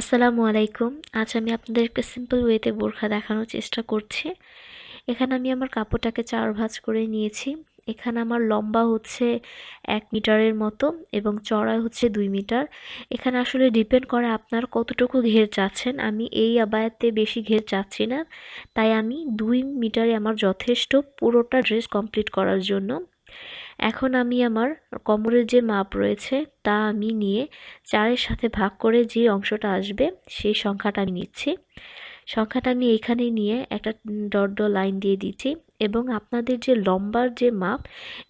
আসসালামু আলাইকুম। আজ আমি আপনাদের একটা সিম্পল ওয়েতে বোরখা দেখানোর চেষ্টা করছি। এখানে আমি আমার কাপড়টাকে চার ভাঁজ করে নিয়েছি। এখানে আমার লম্বা হচ্ছে এক মিটারের মতো এবং চড়া হচ্ছে দুই মিটার। এখানে আসলে ডিপেন্ড করে আপনার কতটুকু ঘের চাচ্ছেন। আমি এই আবায়াতে বেশি ঘের চাচ্ছি না। তাই আমি দুই মিটারে আমার যথেষ্ট পুরোটা ড্রেস কমপ্লিট করার জন্য এখন আমি আমার কোমরের যে মাপ রয়েছে, তা আমি নিয়ে চারের সাথে ভাগ করে যে অংশটা আসবে, সেই সংখ্যাটা আমি নিচ্ছি। সংখ্যাটা আমি এইখানে নিয়ে একটা ডট লাইন দিয়ে দিচ্ছি এবং আপনাদের যে লম্বার যে মাপ,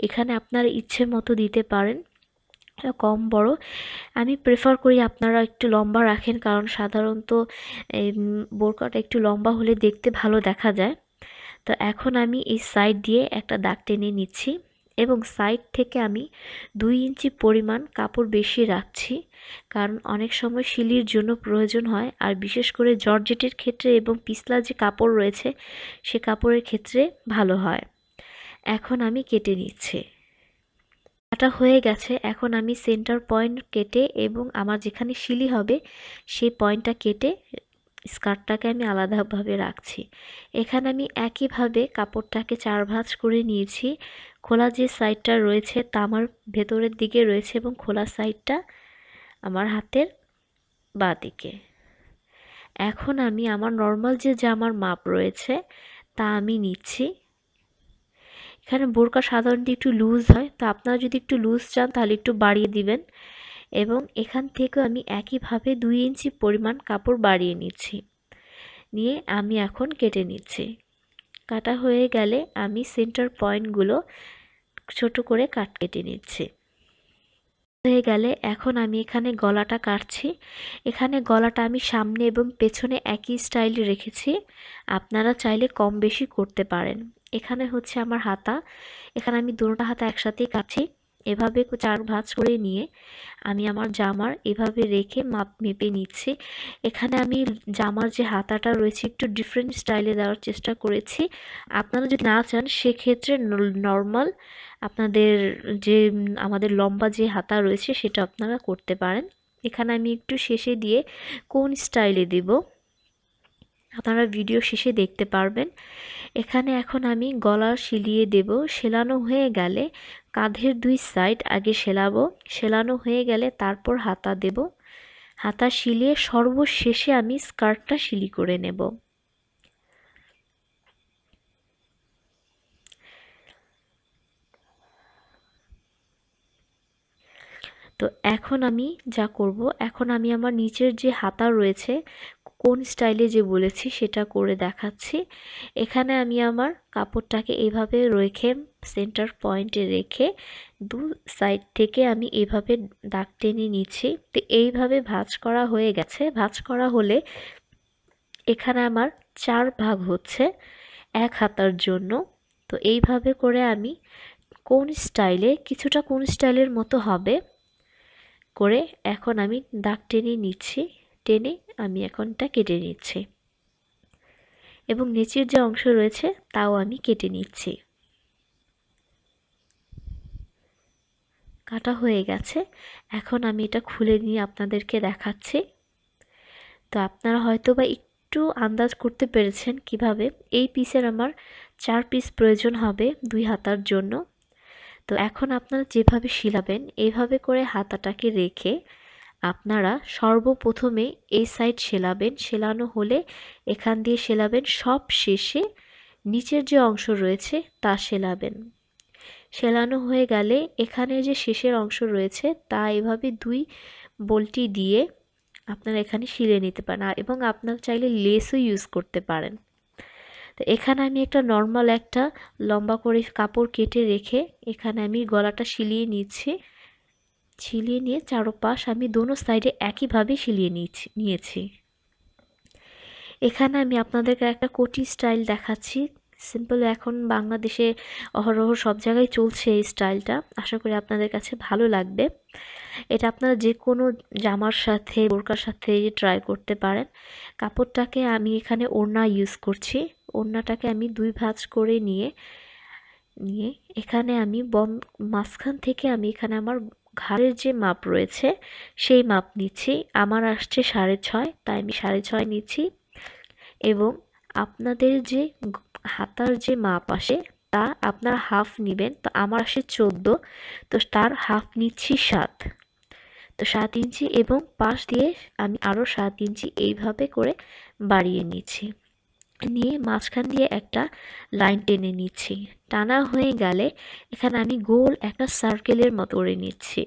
এখানে আপনারা ইচ্ছে মতো দিতে পারেন। কম, বড়, আমি প্রেফার করি আপনারা একটু লম্বা রাখেন, কারণ সাধারণত বোরকাটা একটু লম্বা হলে দেখতে ভালো দেখা যায়। তো এখন আমি এই সাইড দিয়ে একটা দাগ টেনে নিচ্ছি। এবং সাইড থেকে আমি দুই ইঞ্চি পরিমাণ কাপড় বেশি রাখছি। কারণ অনেক সময় শিলির জন্য প্রয়োজন হয়। আর বিশেষ করে জর্জেটের ক্ষেত্রে এবং পিছলা যে কাপড় রয়েছে, সে কাপড়ের ক্ষেত্রে ভালো হয়। এখন আমি কেটে নিচ্ছি। কাটা হয়ে গেছে। এখন আমি সেন্টার পয়েন্ট কেটে এবং আমার যেখানে শিলি হবে সেই পয়েন্টটা কেটে স্কার্টটাকে আমি আলাদাভাবে রাখছি। এখানে আমি একইভাবে কাপড়টাকে চার ভাঁজ করে নিয়েছি। খোলা যে সাইডটা রয়েছে তা আমার ভেতরের দিকে রয়েছে এবং খোলা সাইডটা আমার হাতের বা দিকে এখন আমি আমার নর্মাল যে জামার মাপ রয়েছে তা আমি নিচ্ছি। এখানে বোরকা সাধারণত একটু লুজ হয়। তো আপনারা যদি একটু লুজ চান তাহলে একটু বাড়িয়ে দিবেন। এবং এখান থেকেও আমি একইভাবে দুই ইঞ্চি পরিমাণ কাপড় বাড়িয়ে নিচ্ছি। নিয়ে আমি এখন কেটে নিচ্ছি। কাটা হয়ে গেলে আমি সেন্টার পয়েন্টগুলো ছোট করে কাট কেটে নিচ্ছি। হয়ে গেলে এখন আমি এখানে গলাটা কাটছি। এখানে গলাটা আমি সামনে এবং পেছনে একই স্টাইল রেখেছি। আপনারা চাইলে কম বেশি করতে পারেন। এখানে হচ্ছে আমার হাতা। এখানে আমি দুটো হাতা একসাথেই কাটছি। এভাবে চার ভাঁজ করে নিয়ে আমি আমার জামার এভাবে রেখে মাপ মেপে নিচ্ছি। এখানে আমি জামার যে হাতাটা রয়েছে একটু ডিফারেন্ট স্টাইলে দেওয়ার চেষ্টা করেছি। আপনারা যদি না চান, সেক্ষেত্রে নর্মাল আপনাদের যে, আমাদের লম্বা যে হাতা রয়েছে সেটা আপনারা করতে পারেন। এখানে আমি একটু শেষে দিয়ে কোন স্টাইলে দেব? আপনারা ভিডিও শেষে দেখতে পারবেন। এখানে এখন আমি গলা শিলিয়ে দেব। সেলানো হয়ে গেলে কাঁধের দুই সাইড আগে সেলাবো। সেলানো হয়ে গেলে তারপর হাতা দেব। হাতা শিলিয়ে সর্বশেষে আমি স্কার্টটা শিলি করে নেব। তো এখন আমি যা করব, এখন আমি আমার নিচের যে হাতা রয়েছে কোন স্টাইলে যে বলেছি সেটা করে দেখাচ্ছি। এখানে আমি আমার কাপড়টাকে এভাবে রেখে সেন্টার পয়েন্টে রেখে দু সাইড থেকে আমি এভাবে দাগ টেনে নিচ্ছি। তো এইভাবে ভাঁজ করা হয়ে গেছে। ভাঁজ করা হলে এখানে আমার চার ভাগ হচ্ছে এক হাতার জন্য। তো এইভাবে করে আমি কোন স্টাইলে, কিছুটা কোন স্টাইলের মতো হবে, করে এখন আমি দাগ টেনে নিচ্ছি। টেনে আমি এখনটা কেটে নিচ্ছি। এবং নিচের যে অংশ রয়েছে, তাও আমি কেটে নিচ্ছি। কাটা হয়ে গেছে। এখন আমি এটা খুলে নিয়ে আপনাদেরকে দেখাচ্ছি। তো আপনারা হয়তো বা একটু আন্দাজ করতে পেরেছেন কীভাবে এই পিসের আমার চার পিস প্রয়োজন হবে দুই হাতার জন্য। তো এখন আপনারা যেভাবে শিলাবেন এইভাবে করে হাতাটাকে রেখে আপনারা সর্বপ্রথমে এই সাইড সেলাবেন। সেলানো হলে এখান দিয়ে সেলাবেন। সব শেষে নিচের যে অংশ রয়েছে তা সেলাবেন। সেলানো হয়ে গেলে এখানে যে শেষের অংশ রয়েছে তা এভাবে দুই বলটি দিয়ে আপনারা এখানে শিলে নিতে পারেন। এবং আপনারা চাইলে লেসও ইউজ করতে পারেন। তো এখানে আমি একটা নর্মাল একটা লম্বা করে কাপড় কেটে রেখে এখানে আমি গলাটা শিলিয়ে নিচ্ছি। ছিলিয়ে নিয়ে চারোপাশ আমি দোনো সাইডে একইভাবে শিলিয়ে নিয়েছি নিয়েছি। এখানে আমি আপনাদেরকে একটা কোটি স্টাইল দেখাচ্ছি। সিম্পল এখন বাংলাদেশে অহরহ সব জায়গায় চলছে এই স্টাইলটা। আশা করি আপনাদের কাছে ভালো লাগবে। এটা আপনারা যে কোনো জামার সাথে, বোরকার সাথে ট্রাই করতে পারেন। কাপড়টাকে আমি এখানে ওড়না ইউজ করছি। ওড়নাটাকে আমি দুই ভাঁজ করে নিয়ে নিয়ে এখানে আমি বন মাঝখান থেকে আমি এখানে আমার ঘাড়ের যে মাপ রয়েছে, সেই মাপ নিচ্ছি। আমার আসছে সাড়ে ছয়, তাই আমি সাড়ে ছয় নিচ্ছি। এবং আপনাদের যে হাতার যে মাপ আসে, তা আপনারা হাফ নেবেন। তো আমার আসে চোদ্দ, তো তার হাফ নিচ্ছি সাত। তো সাত ইঞ্চি এবং পাশ দিয়ে আমি আরও সাত ইঞ্চি এইভাবে করে বাড়িয়ে নিচ্ছি। নিয়ে মাঝখান দিয়ে একটা লাইন টেনে নিচ্ছি। টানা হয়ে গেলে এখানে আমি গোল একটা সার্কেলের মতো করে নিচ্ছি।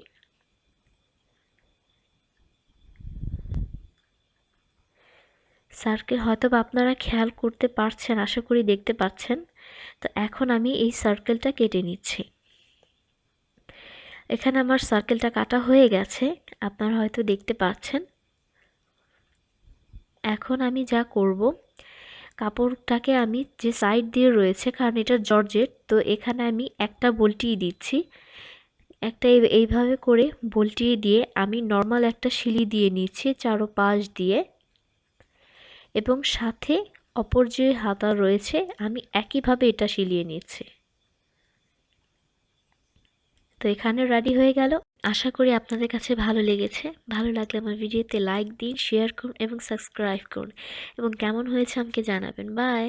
সার্কেল হয়তো আপনারা খেয়াল করতে পারছেন, আশা করি দেখতে পাচ্ছেন। তো এখন আমি এই সার্কেলটা কেটে নিচ্ছি। এখানে আমার সার্কেলটা কাটা হয়ে গেছে, আপনারা হয়তো দেখতে পাচ্ছেন। এখন আমি যা করব কাপড়টাকে আমি যে সাইড দিয়ে রয়েছে, কারণ এটা জর্জেট, তো এখানে আমি একটা বল্টিয়ে দিচ্ছি। একটা এইভাবে করে বল্টিয়ে দিয়ে আমি নর্মাল একটা শিলি দিয়ে নিচ্ছি চারো পাশ দিয়ে। এবং সাথে অপর যে হাতা রয়েছে, আমি একইভাবে এটা শিলিয়ে নিচ্ছি। তো এখানে রেডি হয়ে গেল। আশা করি আপনাদের কাছে ভালো লেগেছে। ভালো লাগলে আমার ভিডিওতে লাইক দিন শেয়ার করুন এবং সাবস্ক্রাইব করুন। এবং কেমন হয়েছে আমাকে জানাবেন। বাই